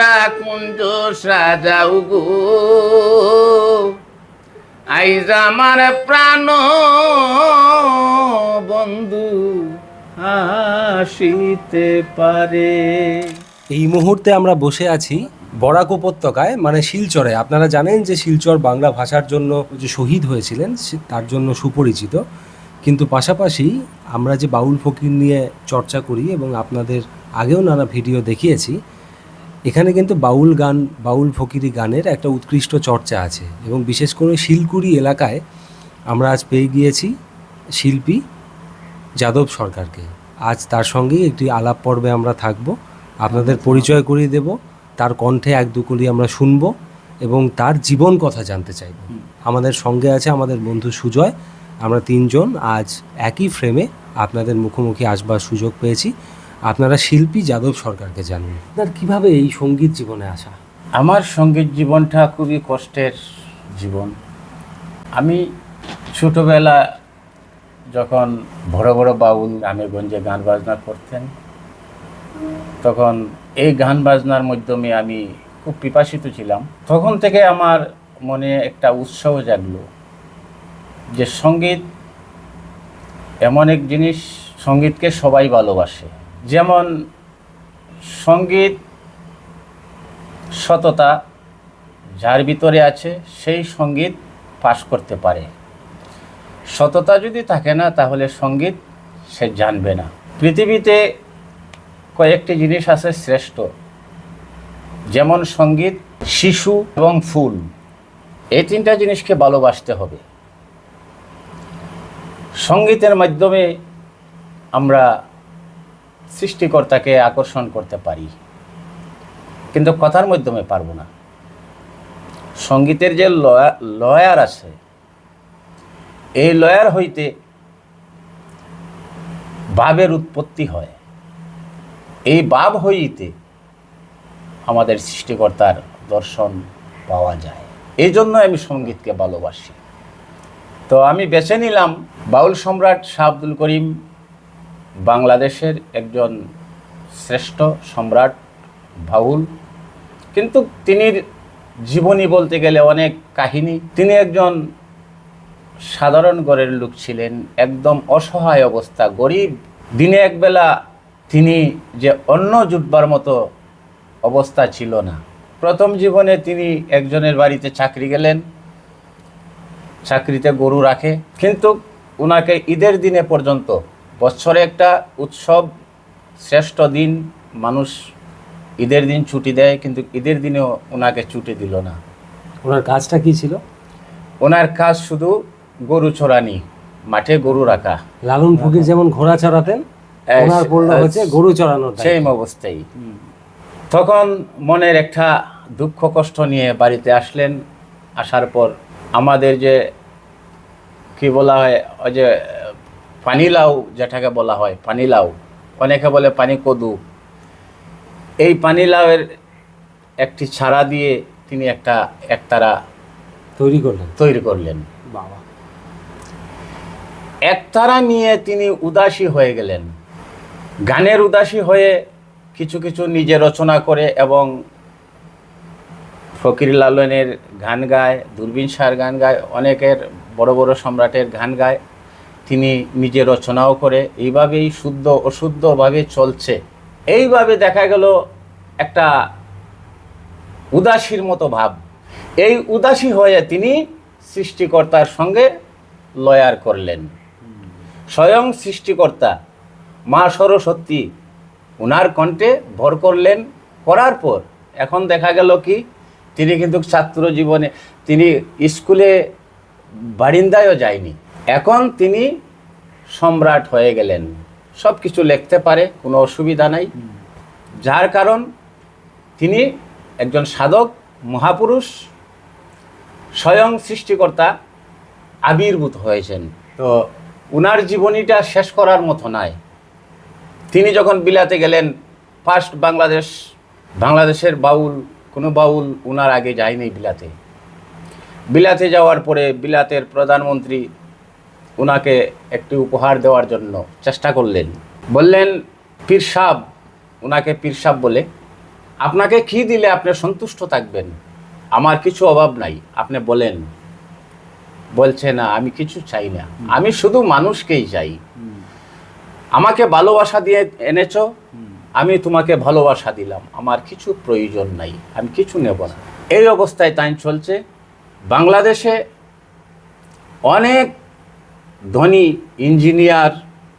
তোমরা কুঞ্জ সাজাও গো আইজ আমার প্রাণ বন্ধু আসিতে পারে। এই মুহূর্তে আমরা বসে আছি বরাক উপত্যকায় মানে শিলচরে। আপনারা জানেন যে শিলচর বাংলা ভাষার জন্য যে শহীদ হয়েছিলেন তার জন্য সুপরিচিত। কিন্তু পাশাপাশি আমরা যে বাউল ফকির নিয়ে চর্চা করি এবং আপনাদের আগেও নানা ভিডিও দেখিয়েছি এখানে কিন্তু বাউল গান, বাউল ফকিরি গানের একটা উৎকৃষ্ট চর্চা আছে এবং বিশেষ করে শিলকুড়ি এলাকায় আমরা আজ পেয়ে গিয়েছি শিল্পী যাদব সরকারকে। আজ তার সঙ্গেই একটি আলাপ পর্বে আমরা থাকব। আপনাদের পরিচয় করিয়ে দেব, তার কণ্ঠে এক দুকলি আমরা শুনব এবং তার জীবন কথা জানতে চাইব। আমাদের সঙ্গে আছে আমাদের বন্ধু সুজয়। আমরা তিনজন আজ একই ফ্রেমে আপনাদের মুখোমুখি আসবার সুযোগ পেয়েছি। আপনারা শিল্পী যাদব সরকারকে জানুন। আপনার কীভাবে এই সংগীত জীবনে আসা? আমার সংগীত জীবনটা খুবই কষ্টের জীবন। আমি ছোটবেলা যখন বড় বড় বাউল গ্রামেগঞ্জে গান বাজনা করতেন তখন এই গান বাজনার মাধ্যমে আমি খুব পিপাসিত ছিলাম। তখন থেকে আমার মনে একটা উৎসাহ জাগলো যে সংগীত এমন এক জিনিস সঙ্গীতকে সবাই ভালোবাসে। যেমন সংগীত, সততা যার ভিতরে আছে, সেই সংগীত পাশ করতে পারে। সততা যদি থাকে না, তাহলে সংগীত সে জানবে না। পৃথিবীতে কয়েকটি জিনিস আছে শ্রেষ্ঠ। যেমন সংগীত, শিশু এবং ফুল। এই তিনটা জিনিসকে ভালোবাসতে হবে। সঙ্গীতের মাধ্যমে আমরা সৃষ্টিকর্তাকে আকর্ষণ করতে পারি। কিন্তু কথার মাধ্যমে পারব না। সঙ্গীতের যে লয়া, লয়ার আছে, এই লয়ার হইতে ভাবের উৎপত্তি হয়। এই ভাব হইতে আমাদের সৃষ্টিকর্তার দর্শন পাওয়া যায়। এই জন্য আমি সঙ্গীতকে ভালোবাসি। তো আমি বেছে নিলাম বাউল সম্রাট শাহ আব্দুল করিম বাংলাদেশের একজন শ্রেষ্ঠ সম্রাট বাউল। কিন্তু তিনি জীবনী বলতে গেলে অনেক কাহিনী। তিনি একজন সাধারণ ঘরের লোক ছিলেন, একদম অসহায় অবস্থা, গরিব। দিনে একবেলা তিনি যে অন্য জুটবার মতো অবস্থা ছিল না। প্রথম জীবনে তিনি একজনের বাড়িতে চাকরি গেলেন, চাকরিতে গরু রাখে। কিন্তু ওনাকে ঈদের দিনে পর্যন্ত বছরে একটা উৎসব শ্রেষ্ঠ দিন মানুষ ঈদের দিন ছুটি দেয় কিন্তু ঈদের দিনেও ওনাকে ছুটি দিল না। ওনার কাজটা কি ছিল? ওনার কাজ শুধু গরু চড়ানি মাঠে গরু রাখা। লালন ফকির যেমন ঘোড়া চড়াতেন ওনার পড়ল হচ্ছে গরু চড়ানোর। সেম অবস্থায় তখন মনের একটা দুঃখ কষ্ট নিয়ে বাড়িতে আসলেন আসার পর আমাদের যে কি বলা হয় ওই যে পানিলাউ যেটাকে বলা হয় পানিলাউ অনেকে বলে পানি কদু এই পানিলাউয়ের একটি ছাড়া দিয়ে তিনি একটা একতারা তৈরি করলেন। তৈরি করলেন। বাবা। একতারা নিয়ে তিনি উদাসী হয়ে গেলেন। গানের উদাসী হয়ে কিছু কিছু নিজে রচনা করে এবং ফকির লালনের গান গায় দূরবীন শাহর গান গায় অনেকের বড় বড় সম্রাটের গান গায়। তিনি নিজে রচনাও করে এইভাবেই শুদ্ধ অশুদ্ধভাবে চলছে। এইভাবে দেখা গেল একটা উদাসীর মতো ভাব। এই উদাসী হয়ে তিনি সৃষ্টিকর্তার সঙ্গে লয়ার করলেন। স্বয়ং সৃষ্টিকর্তা মা সরস্বতী ওনার কণ্ঠে ভর করলেন। করার পর এখন দেখা গেল কি, তিনি কিন্তু ছাত্র জীবনে, তিনি স্কুলে বারিন্দায়ও যায়নি। এখন তিনি সম্রাট হয়ে গেলেন। সব কিছু লিখতে পারে, কোনো অসুবিধা নাই। যার কারণ, তিনি একজন সাধক, মহাপুরুষ, স্বয়ং সৃষ্টিকর্তা আবির্ভূত হয়েছেন। তো উনার জীবনীটা শেষ করার মতো নয় তিনি যখন বিলাতে গেলেন, ফার্স্ট বাংলাদেশ, বাংলাদেশের বাউল, কোনো বাউল উনার আগে যায়নি বিলাতে। বিলাতে যাওয়ার পরে বিলাতের প্রধানমন্ত্রী উনাকে একটি উপহার দেওয়ার জন্য চেষ্টা করলেন। বললেন পীর সাহ উনাকে পীর সাহ বলে আপনাকে কি দিলে আপনি সন্তুষ্ট থাকবেন? আমার কিছু অভাব নাই আপনি বলেন। বলছে না আমি কিছু চাই না। আমি শুধু মানুষকেই চাই। আমাকে ভালোবাসা দিয়ে এনেছো আমি তোমাকে ভালোবাসা দিলাম। আমার কিছু প্রয়োজন নাই আমি কিছু নেব না। এই অবস্থায় তাই চলছে। বাংলাদেশে অনেক ধনী ইঞ্জিনিয়ার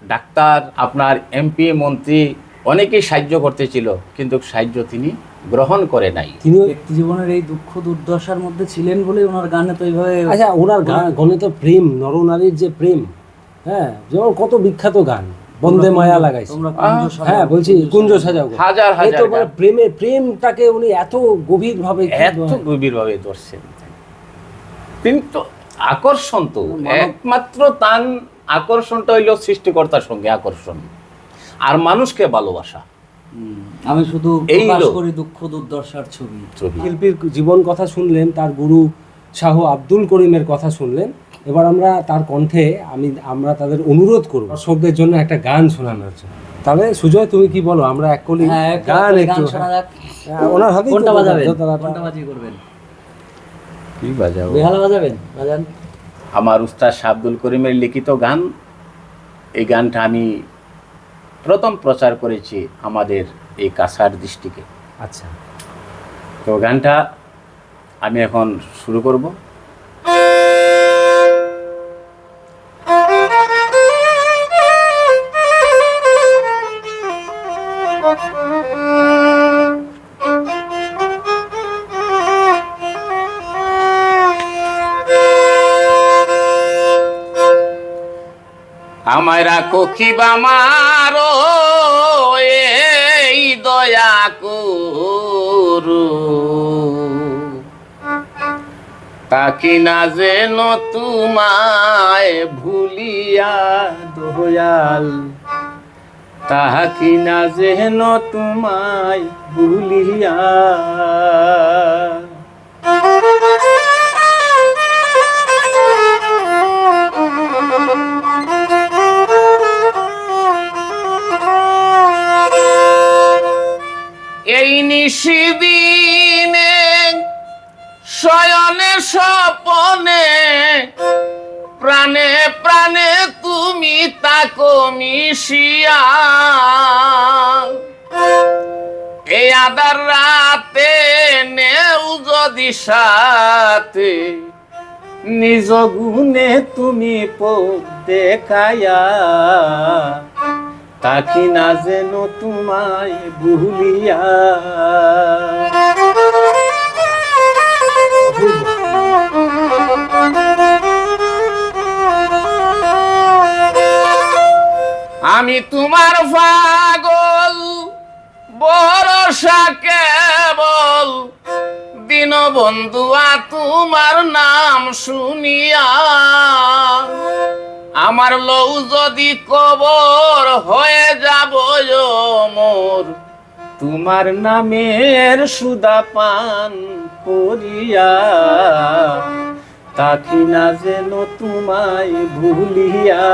ডাক্তার আপনার এমপি মন্ত্রী অনেকেই সাহায্য করতেছিল কিন্তু সাহায্য তিনি গ্রহণ করে নাই তিনিও ব্যক্তি জীবনের এই দুঃখ দুর্দশার মধ্যে ছিলেন বলে ওনার গানে তো এইভাবে আচ্ছা ওনার গান গনে তো প্রেম নরনারীর যে প্রেম হ্যাঁ যেমন কত বিখ্যাত গান বন্দে মায়া লাগাইছে হ্যাঁ বলছি কুঞ্জ সাজাও। হাজার হাজার। প্রেমে প্রেমটাকে উনি এত গভীরভাবে এত গভীরভাবে ধরছেন কিন্তু আকর্ষণ তো একমাত্র তান আকর্ষণটা হইল সৃষ্টিকর্তার সঙ্গে আকর্ষণ। আর মানুষকে ভালোবাসা। আমি শুধু এই প্রকাশ করি দুঃখ দুর্দশার ছবি। শিল্পীর জীবন কথা শুনলেন তার গুরু শাহ আব্দুল করিমের কথা শুনলেন। এবার আমরা তার কণ্ঠে আমি আমরা তাদের অনুরোধ করব দর্শকদের জন্য একটা গান শোনানোর জন্য। তাহলে সুজয় তুমি কি বলো? আমরা এক কলি হ্যাঁ গান একটু শোনা যাক। হ্যাঁ, ওনার হাতেই তো কোনটা বাজাবেন যতটা- কোনটা বাজি করবেন? কি বাজাবো? বেহালা বাজাবেন? বাজান। আমার উস্তাদ শাহ করিমের লিখিত গান এই গানটা আমি প্রথম প্রচার করেছি আমাদের এই কাসার দৃষ্টিকে। আচ্ছা। তো গানটা আমি এখন শুরু করব। আমায় রাখো কিবা মারো, এই দয়া করু। তাকি না যেন তোমায় ভুলিয়া দয়াল, তাহাকি না যেন তোমায় ভুলিয়া নিশিদিনে শয়নে, স্বপনে, প্রাণে প্রাণে তুমি তাকো মিশিয়া। এই আদার রাতে নেও যদি সাথে, নিজ গুণে তুমি পথ দেখায়া তাকি না যেন তোমায় ভুলিয়া। আমি তোমার পাগল বরসা কেবল। দিন বন্ধুয়া তোমার নাম শুনিয়া। আমার লৌ যদি কবর হয়ে যাব মোর, তোমার নামের সুদা পান করিয়া, তাকি না যেন তোমায় ভুলিয়া।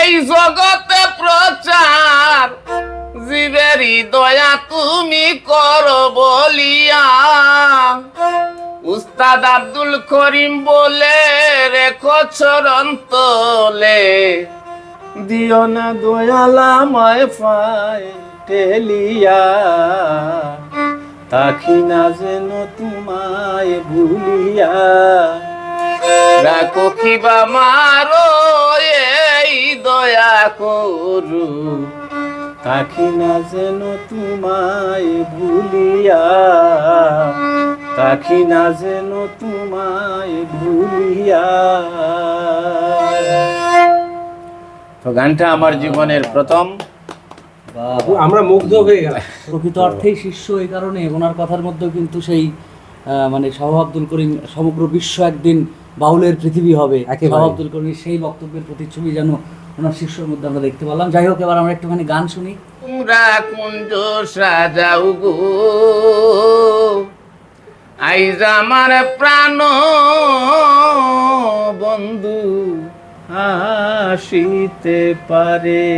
এই জগতে প্রচার জীবেরই দয়া তুমি কর বলিয়া। উস্তাদ আব্দুল করিম বলে, রেখো চরণ তলে। দিও না দয়ালামায় পায় টেলিয়া তাকি না যেন তোমায় ভুলিয়া। রাখো কিবা মারো দয়া করু। তাকি না যেন তোমায় ভুলিয়া তাকি না যেন তোমায় ভুলিয়া। তো গানটা আমার জীবনের প্রথম। আমরা মুগ্ধ হয়ে গেলাম। প্রকৃত অর্থেই শিষ্য এই কারণে ওনার কথার মধ্যেও কিন্তু সেই মানে শাহ আব্দুল করিম সমগ্র বিশ্ব একদিন বাউলের পৃথিবী হবে। একেবারে। শাহ আব্দুল করিমের সেই বক্তব্যের প্রতিচ্ছবি যেন ওনার শিষ্যর মধ্যে আমরা দেখতে পেলাম। যাই হোক এবার আমরা একটুখানি গান শুনি। তোমরা কুঞ্জ সাজাও গো। আইজ আমার প্রাণ বন্ধু আসিতে পারে।